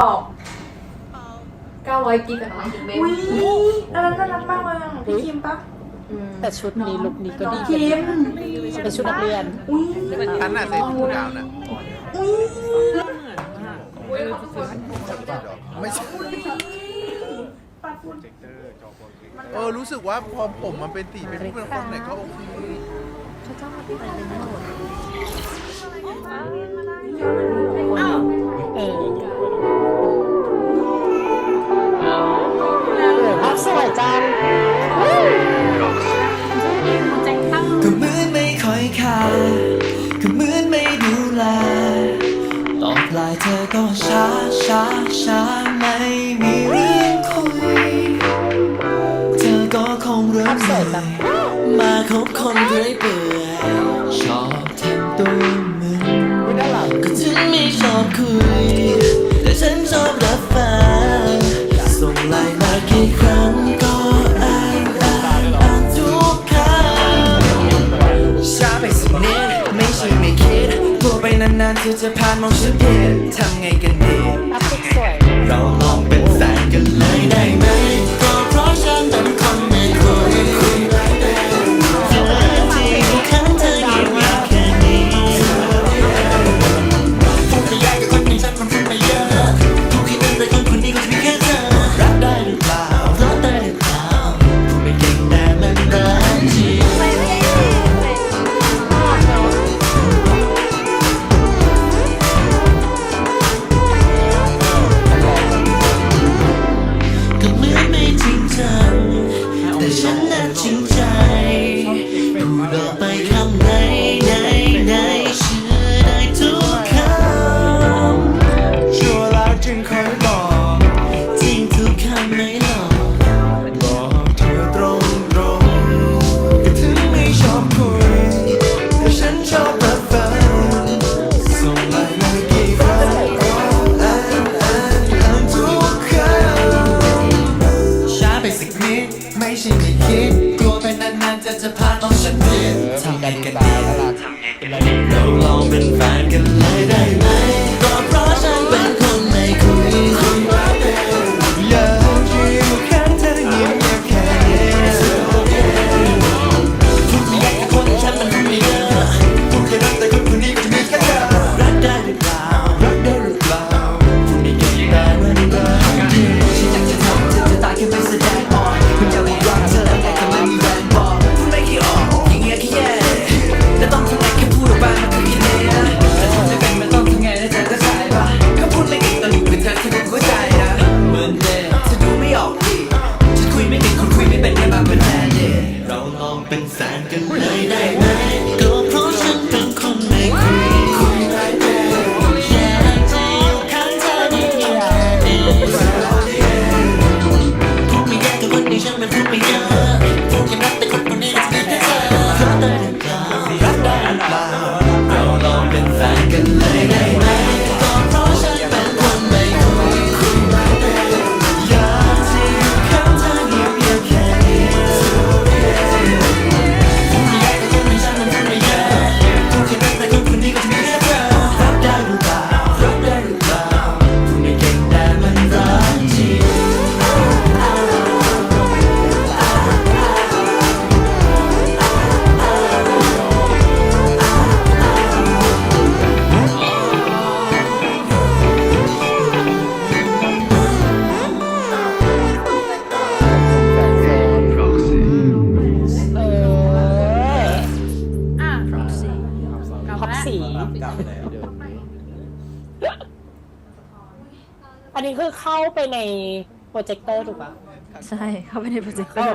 ตอบ900กิกกับน้องกิกเบ้อุ้ยอันนั้นน่ารักมากเลยพี่คิมปะแต่ชุดนี้ลุคนี้ก็ดีคิมเป็นชุดนักเรียน อุ้ยอันน่ะใส่ผู้ดาวน่ะอุ้ยไม่ใช่เออรู้สึกว่าพอผมมันเป็นตีเป็นผู้เป็นคนไหนก็โอเคเขาจ้องพี่ไหเลยนะ ก็ช้าช้าช้าไม่มีเรื่องคุย เธอก็คงเริ่มใหม่มาคบคนเรื่ยเปื่อยชอบทำตัวเหมือนก็ถึงไม่ชอบคุย นานๆเธอจะผ่านมองฉันเพียทำไงกันดีเราลองเป็นแสงกันเลย เราลองเป็นแฟนกันเลยได้ไหม เป็นแสนกันแล้ว เดี๋นี้อันนี้คือเข้าไปในโปรเจคเตอร์ถูกปะใช่เข้าไปในโปรเจกตอร์